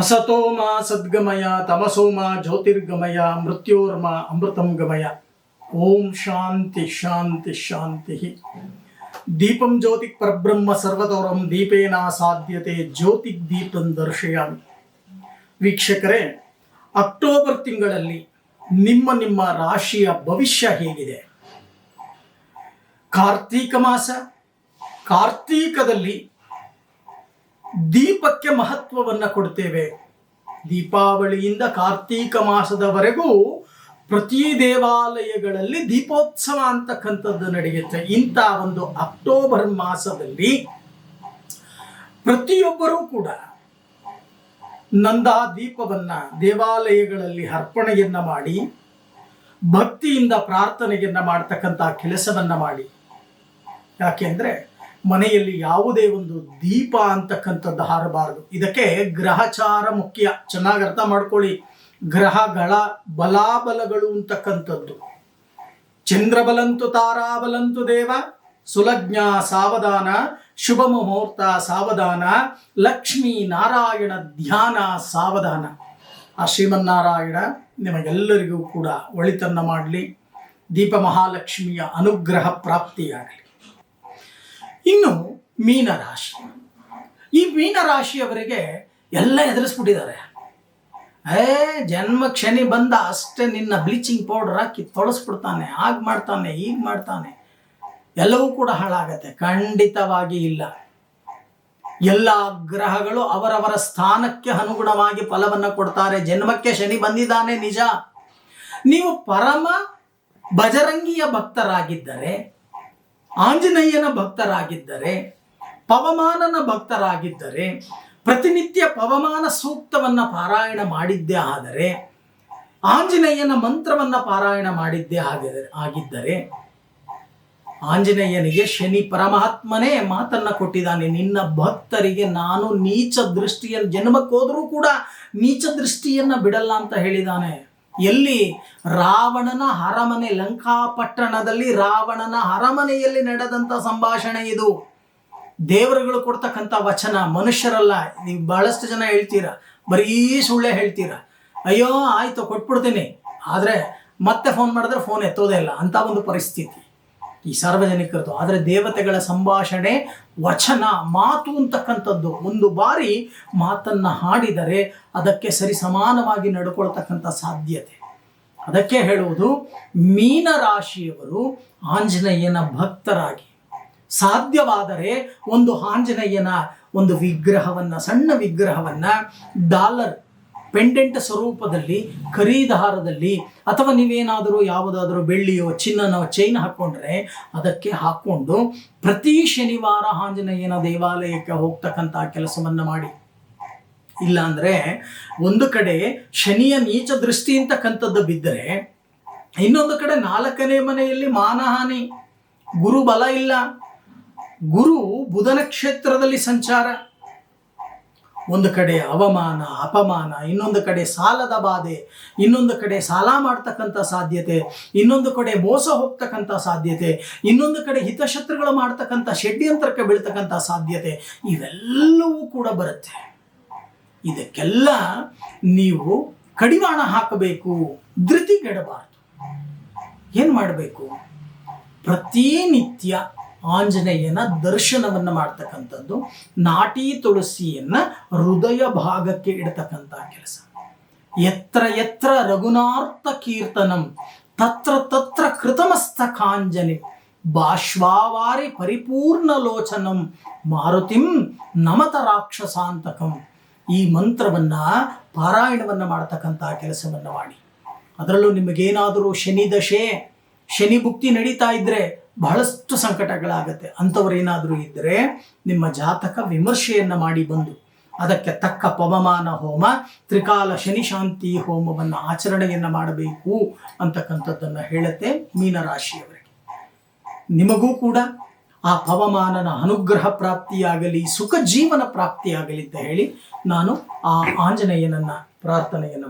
ಅಸತೋಮ ಸದ್ಗಮಯ ತಮಸೋಮ ಜ್ಯೋತಿರ್ಗಮಯ, ಮೃತ್ಯೋರ್ಮ ಅಮೃತಂ ಗಮಯ. ಓಂ ಶಾಂತಿ ಶಾಂತಿ ಶಾಂತಿ ದೀಪಂ ಜ್ಯೋತಿ ಪರಬ್ರಹ್ಮ ಸರ್ವತೋರಂ, ದೀಪೇನ ಸಾಧ್ಯತೆ ಜ್ಯೋತಿಗ್ ದೀಪಂ ದರ್ಶಯಾಮಿ. ವೀಕ್ಷಕರೇ, ಅಕ್ಟೋಬರ್ ತಿಂಗಳಲ್ಲಿ ನಿಮ್ಮ ನಿಮ್ಮ ರಾಶಿಯ ಭವಿಷ್ಯ ಹೇಗಿದೆ? ಕಾರ್ತೀಕ ಮಾಸ, ಕಾರ್ತೀಕದಲ್ಲಿ ದೀಪಕ್ಕೆ ಮಹತ್ವವನ್ನು ಕೊಡ್ತೇವೆ. ದೀಪಾವಳಿಯಿಂದ ಕಾರ್ತೀಕ ಮಾಸದವರೆಗೂ ಪ್ರತಿ ದೇವಾಲಯಗಳಲ್ಲಿ ದೀಪೋತ್ಸವ ಅಂತಕ್ಕಂಥದ್ದು ನಡೆಯುತ್ತೆ. ಇಂಥ ಒಂದು ಅಕ್ಟೋಬರ್ ಮಾಸದಲ್ಲಿ ಪ್ರತಿಯೊಬ್ಬರೂ ಕೂಡ ನಂದಾ ದೀಪವನ್ನ ದೇವಾಲಯಗಳಲ್ಲಿ ಅರ್ಪಣೆಯನ್ನ ಮಾಡಿ, ಭಕ್ತಿಯಿಂದ ಪ್ರಾರ್ಥನೆಯನ್ನ ಮಾಡ್ತಕ್ಕಂಥ ಕೆಲಸವನ್ನ ಮಾಡಿ. ಯಾಕೆಂದ್ರೆ ಮನೆಯಲ್ಲಿ ಯಾವುದೇ ಒಂದು ದೀಪ ಅಂತಕ್ಕಂಥದ್ದು ಹಾರಬಾರದು. ಇದಕ್ಕೆ ಗ್ರಹಚಾರ ಮುಖ್ಯ. ಚೆನ್ನಾಗಿ ಅರ್ಥ ಮಾಡ್ಕೊಳ್ಳಿ. ಗ್ರಹಗಳ ಬಲಾಬಲಗಳು ಅಂತಕ್ಕಂಥದ್ದು. ಚಂದ್ರಬಲಂತು ತಾರಾಬಲಂತು ದೇವ, ಸುಲಜ್ಞ ಸಾವಧಾನ, ಶುಭ ಮುಹೂರ್ತ ಸಾವಧಾನ, ಲಕ್ಷ್ಮೀ ನಾರಾಯಣ ಧ್ಯಾನ ಸಾವಧಾನ. ಆ ಶ್ರೀಮನ್ನಾರಾಯಣ ನಿಮಗೆಲ್ಲರಿಗೂ ಕೂಡ ಒಳಿತನ್ನ ಮಾಡಲಿ. ದೀಪ ಮಹಾಲಕ್ಷ್ಮಿಯ ಅನುಗ್ರಹ ಪ್ರಾಪ್ತಿಯಾಗಲಿ. ಇನ್ನು ಮೀನರಾಶಿ ಈ ಮೀನರಾಶಿಯವರಿಗೆ ಎಲ್ಲ ಎದುರಿಸ್ಬಿಟ್ಟಿದ್ದಾರೆ ಏ, ಜನ್ಮ ಕ್ಷಣಿ ಬಂದ ಅಷ್ಟೇ ನಿನ್ನ ಬ್ಲೀಚಿಂಗ್ ಪೌಡರ್ ಹಾಕಿ ತೊಳಸ್ಬಿಡ್ತಾನೆ, ಹಾಗೆ ಮಾಡ್ತಾನೆ, ಹೀಗೆ ಮಾಡ್ತಾನೆ. ಎಲ್ಲವೂ ಕೂಡ ಹಾಳಾಗತ್ತೆ. ಖಂಡಿತವಾಗಿ ಇಲ್ಲ. ಎಲ್ಲ ಗ್ರಹಗಳು ಅವರವರ ಸ್ಥಾನಕ್ಕೆ ಅನುಗುಣವಾಗಿ ಫಲವನ್ನು ಕೊಡ್ತಾರೆ. ಜನ್ಮಕ್ಕೆ ಶನಿ ಬಂದಿದ್ದಾನೆ ನಿಜ. ನೀವು ಪರಮ ಬಜರಂಗಿಯ ಭಕ್ತರಾಗಿದ್ದರೆ ಆಂಜನೇಯನ ಭಕ್ತರಾಗಿದ್ದರೆ, ಪವಮಾನನ ಭಕ್ತರಾಗಿದ್ದರೆ, ಪ್ರತಿನಿತ್ಯ ಪವಮಾನ ಸೂಕ್ತವನ್ನು ಪಾರಾಯಣ ಮಾಡಿದ್ದೇ ಆದರೆ, ಆಂಜನೇಯನ ಮಂತ್ರವನ್ನು ಪಾರಾಯಣ ಮಾಡಿದ್ದೇ ಆಗಿದರೆ ಆಗಿದ್ದರೆ, ಆಂಜನೇಯನಿಗೆ ಶನಿ ಪರಮಾತ್ಮನೇ ಮಾತನ್ನ ಕೊಟ್ಟಿದ್ದಾನೆ. ನಿನ್ನ ಭಕ್ತರಿಗೆ ನಾನು ನೀಚ ದೃಷ್ಟಿಯನ್ನು ಜನ್ಮಕ್ಕೋದ್ರೂ ಕೂಡ ನೀಚ ದೃಷ್ಟಿಯನ್ನ ಬಿಡಲ್ಲ ಅಂತ ಹೇಳಿದ್ದಾನೆ. ಎಲ್ಲಿ ರಾವಣನ ಅರಮನೆ, ಲಂಕಾಪಟ್ಟಣದಲ್ಲಿ ರಾವಣನ ಅರಮನೆಯಲ್ಲಿ ನಡೆದಂಥ ಸಂಭಾಷಣೆ ಇದು. ದೇವರುಗಳು ಕೊಡ್ತಕ್ಕಂಥ ವಚನ, ಮನುಷ್ಯರಲ್ಲ, ನೀವು ಬಹಳಷ್ಟು ಜನ ಹೇಳ್ತೀರ, ಬರೀ ಸುಳ್ಳೆ ಹೇಳ್ತೀರ. ಅಯ್ಯೋ, ಆಯಿತು, ಕೊಟ್ಬಿಡ್ತೀನಿ. ಆದರೆ ಮತ್ತೆ ಫೋನ್ ಮಾಡಿದ್ರೆ ಫೋನ್ ಎತ್ತೋದೇ ಇಲ್ಲ, ಅಂತ ಒಂದು ಪರಿಸ್ಥಿತಿ. ಈ ಸಾರ್ವಜನಿಕರದು. ಆದರೆ ದೇವತೆಗಳ ಸಂಭಾಷಣೆ, ವಚನ, ಮಾತು ಅಂತಕ್ಕಂಥದ್ದು. ಒಂದು ಬಾರಿ ಮಾತನ್ನು ಹಾಡಿದರೆ ಅದಕ್ಕೆ ಸರಿ ಸಮಾನವಾಗಿ ನಡ್ಕೊಳ್ತಕ್ಕಂಥ ಸಾಧ್ಯತೆ. ಅದಕ್ಕೆ ಹೇಳುವುದು, ಮೀನರಾಶಿಯವರು ಆಂಜನೇಯನ ಭಕ್ತರಾಗಿ. ಸಾಧ್ಯವಾದರೆ ಒಂದು ಆಂಜನೇಯನ ಒಂದು ವಿಗ್ರಹವನ್ನ, ಸಣ್ಣ ವಿಗ್ರಹವನ್ನ, ಡಾಲರ್ ಪೆಂಡೆಂಟ್ ಸ್ವರೂಪದಲ್ಲಿ, ಖರೀದಾರದಲ್ಲಿ ಅಥವಾ ನೀವೇನಾದರೂ ಯಾವುದಾದರೂ ಬೆಳ್ಳಿಯೋ, ಚಿನ್ನನೋ ಚೈನ್ ಹಾಕ್ಕೊಂಡ್ರೆ ಅದಕ್ಕೆ ಹಾಕ್ಕೊಂಡು ಪ್ರತಿ ಶನಿವಾರ ಆಂಜನೇಯನ ದೇವಾಲಯಕ್ಕೆ ಹೋಗ್ತಕ್ಕಂಥ ಕೆಲಸವನ್ನು ಮಾಡಿ. ಇಲ್ಲಾಂದರೆ ಒಂದು ಕಡೆ ಶನಿಯ ನೀಚ ದೃಷ್ಟಿ ಅಂತಕ್ಕಂಥದ್ದು ಬಿದ್ದರೆ ಇನ್ನೊಂದು ಕಡೆ ನಾಲ್ಕನೇ ಮನೆಯಲ್ಲಿ ಮಾನಹಾನಿ ಗುರು ಬಲ ಇಲ್ಲ. ಗುರು ಬುಧನ ಕ್ಷೇತ್ರದಲ್ಲಿ ಸಂಚಾರ. ಒಂದು ಕಡೆ ಅವಮಾನ, ಅಪಮಾನ, ಇನ್ನೊಂದು ಕಡೆ ಸಾಲದ ಬಾಧೆ, ಇನ್ನೊಂದು ಕಡೆ ಸಾಲ ಮಾಡ್ತಕ್ಕಂಥ ಸಾಧ್ಯತೆ, ಇನ್ನೊಂದು ಕಡೆ ಮೋಸ ಹೋಗ್ತಕ್ಕಂಥ ಸಾಧ್ಯತೆ, ಇನ್ನೊಂದು ಕಡೆ ಹಿತಶತ್ರುಗಳು ಮಾಡ್ತಕ್ಕಂಥ ಷಡ್ಯಂತ್ರಕ್ಕೆ ಬೀಳ್ತಕ್ಕಂಥ ಸಾಧ್ಯತೆ, ಇವೆಲ್ಲವೂ ಕೂಡ ಬರುತ್ತೆ. ಇದಕ್ಕೆಲ್ಲ ನೀವು ಕಡಿವಾಣ ಹಾಕಬೇಕು, ಧೃತಿಗೆಡಬಾರ್ದು. ಏನು ಮಾಡಬೇಕು? ಪ್ರತಿನಿತ್ಯ ಆಂಜನೇಯನ ದರ್ಶನವನ್ನು ಮಾಡ್ತಕ್ಕಂಥದ್ದು, ನಾಟಿ ತುಳಸಿಯನ್ನ ಹೃದಯ ಭಾಗಕ್ಕೆ ಇಡ್ತಕ್ಕಂಥ ಕೆಲಸ. ಎತ್ರ ಎತ್ರ ರಘುನಾರ್ಥ ಕೀರ್ತನಂ, ತತ್ರ ತತ್ರ ಕೃತಮಸ್ತಕಾಂಜಲಿ ಬಾಷ್ವಾವಾರಿ ಪರಿಪೂರ್ಣ ಲೋಚನಂ, ಮಾರುತಿಂ ನಮತ ರಾಕ್ಷಸಾಂತಕಂ. ಈ ಮಂತ್ರವನ್ನ ಪಾರಾಯಣವನ್ನ ಮಾಡ್ತಕ್ಕಂಥ ಕೆಲಸವನ್ನ ಮಾಡಿ. ಅದರಲ್ಲೂ ನಿಮಗೇನಾದರೂ ಶನಿ ದಶೆ, ಶನಿ ಭುಕ್ತಿ ನಡೀತಾ ಇದ್ರೆ ಬಹಳಷ್ಟು ಸಂಕಟಗಳಾಗತ್ತೆ. ಅಂಥವ್ರೇನಾದರೂ ಇದ್ದರೆ ನಿಮ್ಮ ಜಾತಕ ವಿಮರ್ಶೆಯನ್ನ ಮಾಡಿ ಬಂದು, ಅದಕ್ಕೆ ತಕ್ಕ ಪವಮಾನ ಹೋಮ, ತ್ರಿಕಾಲ ಶನಿ ಶಾಂತಿ ಹೋಮವನ್ನು ಆಚರಣೆಯನ್ನ ಮಾಡಬೇಕು ಅಂತಕ್ಕಂಥದ್ದನ್ನು ಹೇಳುತ್ತೆ ಮೀನರಾಶಿಯವರಿಗೆ ನಿಮಗೂ ಕೂಡ ಆ ಪವಮಾನನ ಅನುಗ್ರಹ ಪ್ರಾಪ್ತಿಯಾಗಲಿ, ಸುಖ ಜೀವನ ಪ್ರಾಪ್ತಿಯಾಗಲಿ ಅಂತ ಹೇಳಿ ನಾನು ಆ ಆಂಜನೇಯನನ್ನ ಪ್ರಾರ್ಥನೆಯನ್ನು